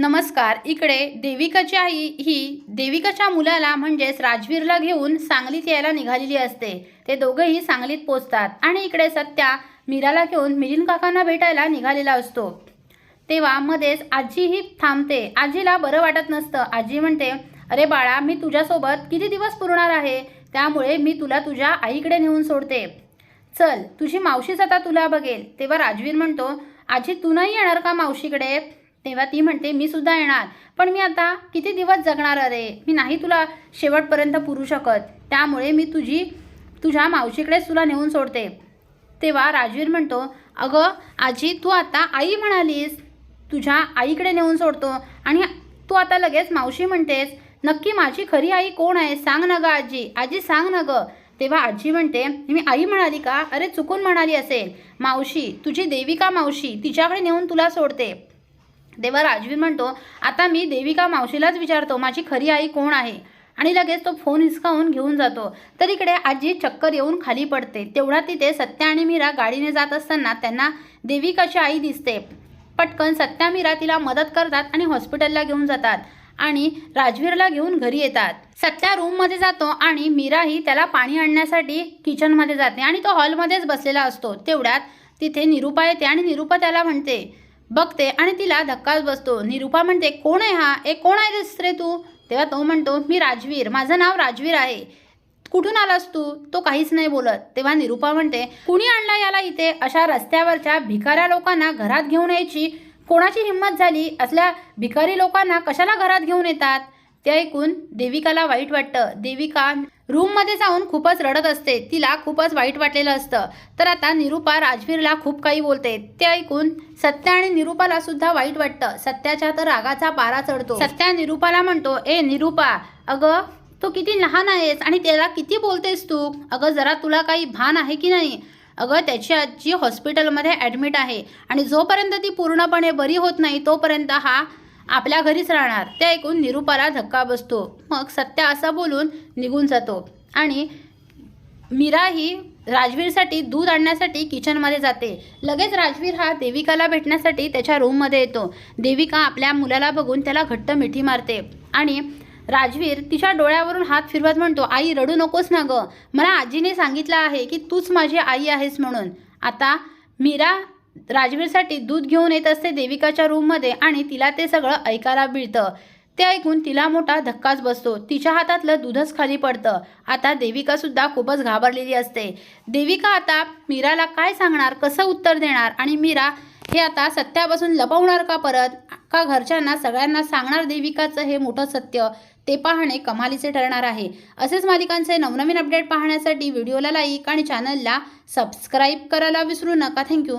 नमस्कार इकडे देविकाची आई ही देविकाच्या मुलाला म्हणजेच राजवीरला घेऊन सांगलीत यायला निघालेली असते. ते दोघंही सांगलीत पोचतात आणि इकडे सत्या मीराला घेऊन मिलिंद काकांना भेटायला निघालेला असतो. तेव्हा मध्येच आजीही थांबते. आजीला बरं वाटत नसतं. आजी म्हणते अरे बाळा मी तुझ्यासोबत किती दिवस पुरणार आहे? त्यामुळे मी तुला तुझ्या आईकडे नेऊन सोडते. चल तुझी मावशीच आता तुला बघेल. तेव्हा राजवीर म्हणतो आजी तू नाही येणार का मावशीकडे? तेव्हा ती म्हणते मी सुद्धा येणार. पण मी आता किती दिवस जगणार अरे? मी नाही तुला शेवटपर्यंत पुरू शकत. त्यामुळे मी तुझी तुझ्या मावशीकडेच तुला नेऊन सोडते. तेव्हा राजवीर म्हणतो अगं आजी तू आता आई म्हणालीस. तुझ्या आईकडे नेऊन सोडतो. आणि तू आता लगेच मावशी म्हणतेस. नक्की माझी खरी आई कोण आहे? सांग ना गं आजी. आजी सांग ना गं. तेव्हा आजी म्हणते मी आई म्हणाली का? अरे चुकून म्हणाली असेल. मावशी तुझी देविका मावशी? तिच्याकडे नेऊन तुला सोडते. तेव्हा राजवीर म्हणतो आता मी देविका मावशीलाच विचारतो माझी खरी आई कोण आहे? आणि लगेच तो फोन हिसकावून घेऊन जातो. तर इकडे आजी चक्कर येऊन खाली पडते. तेवढा तिथे सत्या आणि मीरा गाडीने जात असताना त्यांना देविकाची आई दिसते. पटकन सत्या मीरा तिला मदत करतात आणि हॉस्पिटलला घेऊन जातात आणि राजवीरला घेऊन घरी येतात. सत्या रूममध्ये जातो आणि मीराही त्याला पाणी आणण्यासाठी किचनमध्ये जाते आणि तो हॉलमध्येच बसलेला असतो. तेवढ्यात तिथे निरुपा येते आणि निरुपा त्याला म्हणते बघते आणि तिला धक्काच बसतो. निरुपा म्हणते कोण आहे हा? ए कोण आहे रे तू? तेव्हा तो म्हणतो मी राजवीर. माझं नाव राजवीर आहे. कुठून आलास तू? तो काहीच नाही बोलत. तेव्हा निरुपा म्हणते कुणी आणला याला इथे? अशा रस्त्यावरच्या भिकाऱ्या लोकांना घरात घेऊन यायची कोणाची हिंमत झाली? असल्या भिकारी लोकांना कशाला घरात घेऊन येतात? ते ऐकून देविकाला वाईट वाटतं. देविका रूममध्ये जाऊन खूपच रडत असते. तिला खूपच वाईट वाटलेलं असतं. तर आता निरुपा राजवीरला खूप काही बोलते. ते ऐकून सत्या आणि निरुपाला सुद्धा वाईट वाटतं. सत्याच्या तर रागाचा पारा चढतो. सत्या निरुपाला म्हणतो ए निरुपा अगं तू किती लहान आहेस आणि त्याला किती बोलतेस तू? अगं जरा तुला काही भान आहे की नाही? अगं त्याची आजी हॉस्पिटलमध्ये ॲडमिट आहे आणि जोपर्यंत ती पूर्णपणे बरी होत नाही तोपर्यंत हा आपल्या घरीच राहणार. ते ऐकून निरुपाला धक्का बसतो. मग सत्या असं बोलून निघून जातो. आणि मीरा ही राजवीरसाठी दूध आणण्यासाठी किचनमध्ये जाते. लगेच राजवीर हा देविकाला भेटण्यासाठी त्याच्या रूममध्ये येतो. देविका आपल्या मुलाला बघून त्याला घट्ट मिठी मारते. आणि राजवीर तिच्या डोळ्यावरून हात फिरवत म्हणतो आई रडू नकोस ना गं. मला आजीने सांगितलं आहे की तूच माझी आई आहेस म्हणून. आता मीरा राजवीरसाठी दूध घेऊन येत असते देविकाच्या रूममध्ये आणि तिला ते सगळं ऐकायला मिळतं. ते ऐकून तिला मोठा धक्काच बसतो. तिच्या हातातलं दूधच खाली पडतं. आता देविकासुद्धा खूपच घाबरलेली असते. देविका आता मीराला काय सांगणार कसं उत्तर देणार आणि मीरा हे आता सत्यापासून लपवणार का परत? का घरच्यांना सगळ्यांना सांगणार देविकाचं हे मोठं सत्य? ते पाहणे कमालीचे ठरणार आहे. असेच मालिकांचे नवनवीन अपडेट पाहण्यासाठी व्हिडिओला लाईक आणि चॅनलला सबस्क्राईब करायला विसरू नका. थँक्यू.